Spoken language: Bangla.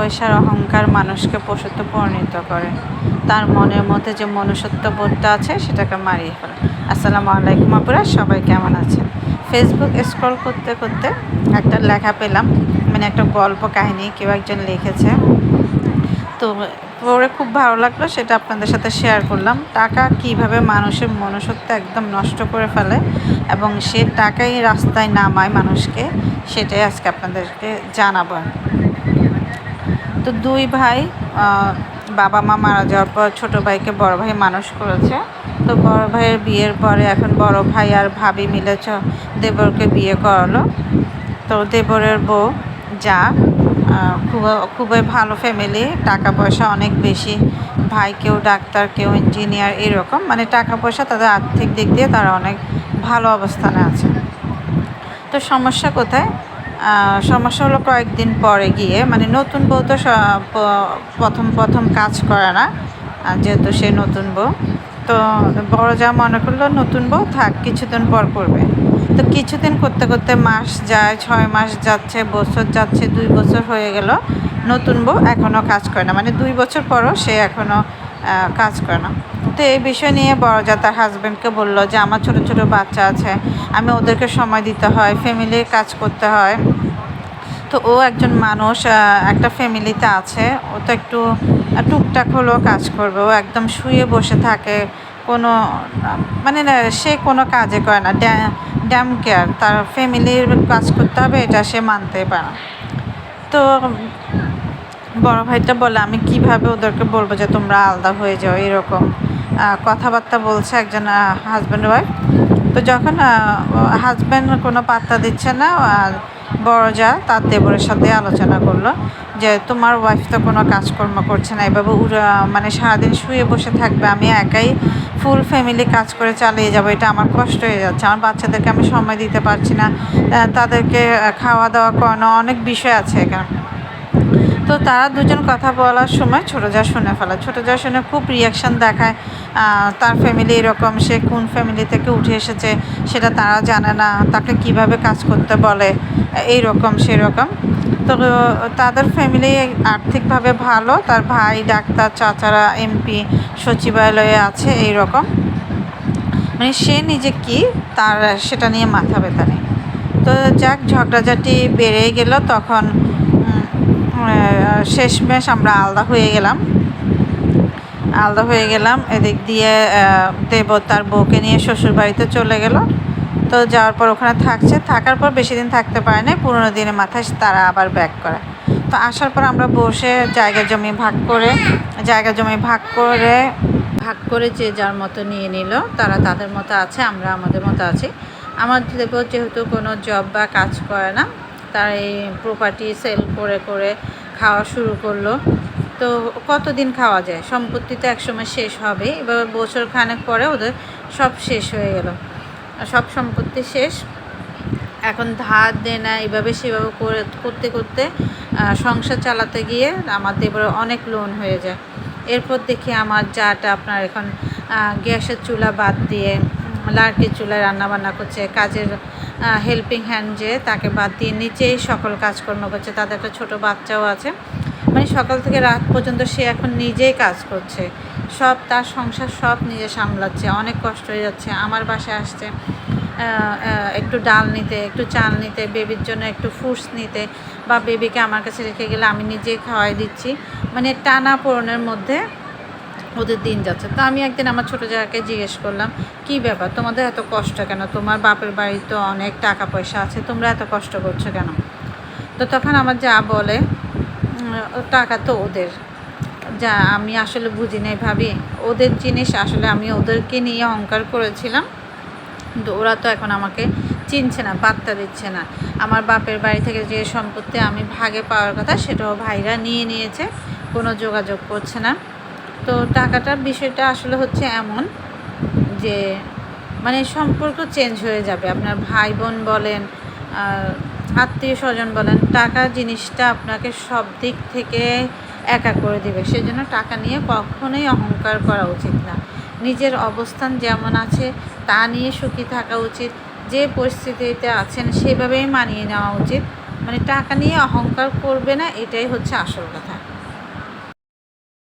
পয়সার অহংকার মানুষকে পশুতে পরিণত করে। তার মনের মধ্যে যে মনুষ্যত্ব বোধটা আছে, সেটাকে মারিয়ে ফেলে। আসসালামু আলাইকুম আপুরা, সবাই কেমন আছেন? ফেসবুক স্ক্রল করতে করতে একটা লেখা পেলাম মানে একটা গল্প কাহিনী, কেউ একজন লিখেছে। তো পড়ে খুব ভালো লাগল, সেটা আপনাদের সাথে শেয়ার করলাম। টাকা কীভাবে মানুষের মনুষ্যত্ব একদম নষ্ট করে ফেলে এবং সে টাকাই রাস্তায় নামায় মানুষকে, সেটাই আজকে আপনাদেরকে জানাব তো দুই ভাই বাবা মা মারা যাওয়ার পর ছোট ভাইকে বড় ভাই মানুষ করেছে। তো বড় ভাইয়ের বিয়ের পরে এখন বড় ভাই আর ভাবি মিলে দেবরকে বিয়ে করালো। তো দেবরের বউ যা খুব, খুবই ভালো ফ্যামিলি টাকা পয়সা অনেক বেশি। ভাই কেউ ডাক্তার, কেউ ইঞ্জিনিয়ার এরকম মানে টাকা পয়সা তাদের আর্থিক দিক দিয়ে তারা অনেক ভালো অবস্থানে আছে। তো সমস্যা কোথায়? সমস্যা হলো কয়েকদিন পরে গিয়ে মানে নতুন বউ তো প্রথম প্রথম কাজ করে না যেহেতু সে নতুন বউ, তো বড় যা মনে করল নতুন বউ থাক, কিছুদিন পর করবে। তো কিছুদিন করতে করতে মাস যায়, ছয় মাস যাচ্ছে, বছর যাচ্ছে, দুই বছর হয়ে গেল, নতুন বউ এখনও কাজ করে না। মানে দুই বছর পরও সে এখনও কাজ করে না। তো এই বিষয় নিয়ে বড় যা তার হাজব্যান্ডকে বলল যে, আমার ছোট ছোট বাচ্চা আছে, আমি ওদেরকে সময় দিতে হয় ফ্যামিলির কাজ করতে হয়। তো ও একজন মানুষ একটা ফ্যামিলিতে আছে, ও তো একটু টুকটাক হলেও কাজ করবে। ও একদম শুয়ে বসে থাকে, কোনো মানে সে কোনো কাজে করে না। ড্যাম কেয়ার, তার ফ্যামিলির কাজ করতে হবে, এটা সে মানতে পারে না। তো বড় ভাইটা বলে, আমি কীভাবে ওদেরকে বলব যে তোমরা আলাদা হয়ে যাও? এরকম। কথাবার্তা বলছে একজন হাজব্যান্ড ওয়াইফ তো যখন হাজব্যান্ড কোনো পাত্তা দিচ্ছে না, আর বড় যা, তার দেবরের সাথে আলোচনা করল যে, তোমার ওয়াইফ তো কোনো কাজকর্ম করছে না, এভাবে মানে সারাদিন শুয়ে বসে থাকবে, আমি একাই ফুল ফ্যামিলি কাজ করে চালিয়ে যাব, এটা আমার কষ্ট হয়ে যাচ্ছে। আমার বাচ্চাদেরকে আমি সময় দিতে পারছি না তাদেরকে খাওয়া দাওয়া করানো অনেক বিষয় আছে এখানে। তো তারা দুজন কথা বলার সময় ছোটো যা শুনে ফেলে। ছোটো যা শুনে খুব রিয়াকশান দেখায় তার ফ্যামিলি এরকম, সে কোন ফ্যামিলি থেকে উঠে এসেছে সেটা তারা জানে না, তাকে কীভাবে কাজ করতে বলে এই রকম সেরকম। তো তাদের ফ্যামিলি আর্থিকভাবে ভালো, তার ভাই, ডাক্তার, চাচারা এমপি সচিবালয়ে আছে এই রকম মানে সে নিজে কি, তার সেটা নিয়ে মাথা ব্যথা নেই। তো যাক, ঝগড়াঝাটি বেড়ে গেল, তখন শেষমেশ আমরা আলাদা হয়ে গেলাম। আলাদা হয়ে গেলাম, এদিক দিয়ে দেব তার বউকে নিয়ে শ্বশুর বাড়িতে চলে গেল। তো যাওয়ার পর ওখানে থাকছে। থাকার পর বেশি দিন থাকতে পারে না পুরোনো দিনের মাথায় তারা আবার ব্যাক করে। তো আসার পর আমরা বসে জায়গা জমি ভাগ করে, জায়গা জমি ভাগ করে ভাগ করে যে যার মতো নিয়ে নিল, তারা তাদের মতো আছে, আমরা আমাদের মতো আছি। আমার দেব যেহেতু কোনো জব বা কাজ করে না তার এই প্রপার্টি সেল করে করে খাওয়া শুরু করল। তো কতদিন খাওয়া যায়? সম্পত্তি তো একসময় শেষ হবে। এবার বছর খানেক পরে ওদের সব শেষ হয়ে গেল। সব সম্পত্তি শেষ। এখন ধার দেনা এভাবে সেভাবে করে, করতে করতে সংসার চালাতে গিয়ে আমাদের এবার অনেক লোন হয়ে যায়। এরপর দেখি আমার যাটা আপনার এখন গ্যাসের চুলা বাদ দিয়ে লার্কির চুলায় রান্নাবান্না করছে, কাজের হেল্পিং হ্যান্ড যে তাকে বাদ দিয়ে নিচেই সকল কাজকর্ম করছে। তাদের একটা ছোটো বাচ্চাও আছে। মানে সকাল থেকে রাত পর্যন্ত সে এখন নিজেই কাজ করছে। সব তার সংসার সব নিজে সামলাচ্ছে। অনেক কষ্ট হয়ে যাচ্ছে। আমার বাসায় আসছে। একটু ডাল নিতে, একটু চাল নিতে বেবির জন্য একটু ফ্রুটস নিতে বা বেবিকে আমার কাছে রেখে গেলে আমি নিজেই খাওয়াই দিচ্ছি। মানে টানা পোড়নের মধ্যে ওদের দিন যাচ্ছে। তো আমি একদিন আমার ছোটো জায়গাকে জিজ্ঞেস করলাম, কি ব্যাপার? তোমাদের এত কষ্ট কেন? তোমার বাপের বাড়ি তো অনেক টাকা পয়সা আছে, তোমরা এত কষ্ট করছ কেন? তো তখন আমার যা বলে টাকা তো ওদের। যা আমি আসলে বুঝি নাই ভাবি। ওদের জিনিস আসলে আমি ওদেরকে নিয়ে অহংকার করেছিলাম। কিন্তু ওরা তো এখন আমাকে চিনছে না, পাত্তা দিচ্ছে না। আমার বাপের বাড়ি থেকে যে সম্পত্তি আমি ভাগে পাওয়ার কথা, সেটাও ভাইরা নিয়ে নিয়েছে। কোনো যোগাযোগ করছে না। তো টাকাটার বিষয়টা আসলে হচ্ছে এমন যে মানে সম্পর্ক চেঞ্জ হয়ে যাবে। আপনার ভাই বোন বলেন আত্মীয় স্বজন বলেন, টাকা জিনিসটা আপনাকে সব দিক থেকে একা করে দেবে। সেজন্য টাকা নিয়ে কখনোই অহংকার করা উচিত না। নিজের অবস্থান যেমন আছে, তা নিয়ে সুখী থাকা উচিত। যে পরিস্থিতিতে আছেন, সেভাবেই মানিয়ে নেওয়া উচিত। মানে টাকা নিয়ে অহংকার করবে না, এটাই হচ্ছে আসল কথা।